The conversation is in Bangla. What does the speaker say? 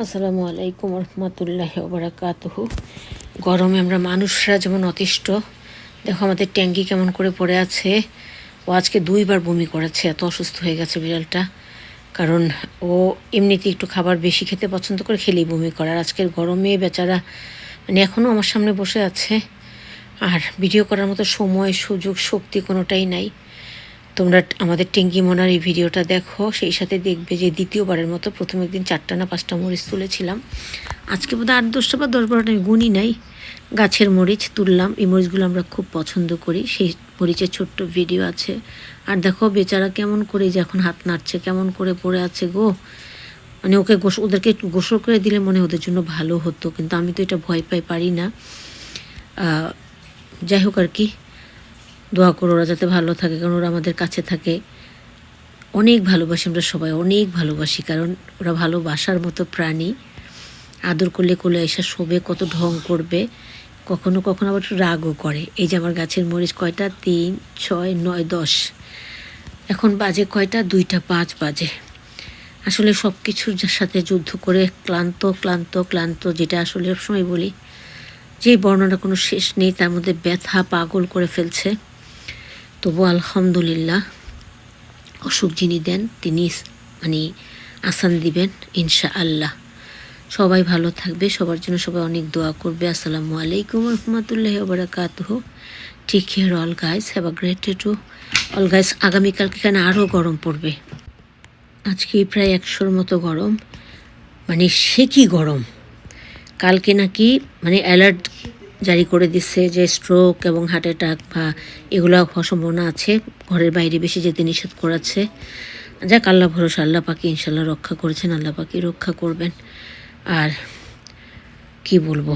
আসসালামু আলাইকুম রহমতুল্লাহ ওবরাকাতহ গরমে আমরা মানুষরা যেমন অতিষ্ঠ, দেখো আমাদের ট্যাঙ্কি কেমন করে পড়ে আছে। ও আজকে দুইবার বমি করেছে, এত অসুস্থ হয়ে গেছে বিড়ালটা। কারণ ও এমনিতে একটু খাবার বেশি খেতে পছন্দ করে খেলেই বমি করে। আর আজকের গরমে বেচারা মানে এখনও আমার সামনে বসে আছে। আর ভিডিও করার মতো সময়, সুযোগ, শক্তি কোনোটাই নাই। তোমরা আমাদের টেঙ্গি মোনার এই ভিডিওটা দেখো, সেই সাথে দেখবে যে দ্বিতীয়বারের মতো প্রথম একদিন চারটা না পাঁচটা মরিচ তুলেছিলাম। আজকে বোধহয় আট দশটা বা দশ বারোটা, আমি গুনি নাই। গাছের মরিচ তুললাম, এই মরিচগুলো আমরা খুব পছন্দ করি। সেই মরিচের ছোট্ট ভিডিও আছে। আর দেখো, বেচারা কেমন করে যে এখন হাত নাড়ছে, কেমন করে পড়ে আছে গো। মানে ওকে গোস, ওদেরকে গোসল করে দিলে মনে ওদের জন্য ভালো হতো, কিন্তু আমি তো এটা ভয় পাই পারি না। যাই হোক আর কি। দোয়া করো ওরা যাতে ভালো থাকে, কারণ ওরা আমাদের কাছে থাকে। অনেক ভালোবাসি আমরা সবাই, অনেক ভালোবাসি, কারণ ওরা ভালোবাসার মতো প্রাণী। আদর করলে করলে এসে শোবে, কত ঢং করবে। কখনো কখনো আবার একটু রাগও করে। এই যে আমার গাছের মরিচ কয়টা? তিন, ছয়, নয়, দশ। এখন বাজে কয়টা? দুইটা পাঁচ বাজে। আসলে সব কিছুর সাথে যুদ্ধ করে ক্লান্ত ক্লান্ত ক্লান্ত, যেটা আসলে সবসময় বলি, যে বর্ণনা কোনো শেষ নেই, তার মধ্যে ব্যথা পাগল করে ফেলছে। তবু আলহামদুলিল্লাহ। অসুখ যিনি দেন, তিনি মানে আসান দিবেন ইনশা আল্লাহ সবাই ভালো থাকবে, সবার জন্য সবাই অনেক দোয়া করবে। আসসালামু আলাইকুম রহমতুল্লাহ বারাকাতুহ ঠিক here all guys have a great to all guys আগামীকালকে এখানে আরও গরম পড়বে। আজকে প্রায় একশোর মতো গরম। মানে সে কি গরম? কালকে নাকি মানে অ্যালার্ট জারি করে দিচ্ছে যে স্ট্রোক এবং হার্ট অ্যাটাক বা এগুলো হওয়ার সম্ভাবনা আছে। ঘরের বাইরে বেশি যেতে নিষেধ করাচ্ছে যাক, আল্লাহ ভরসা, আল্লাহ পাকি ইনশাল্লাহ রক্ষা করেছেন, আল্লাহ পাকি রক্ষা করবেন। আর কি বলব?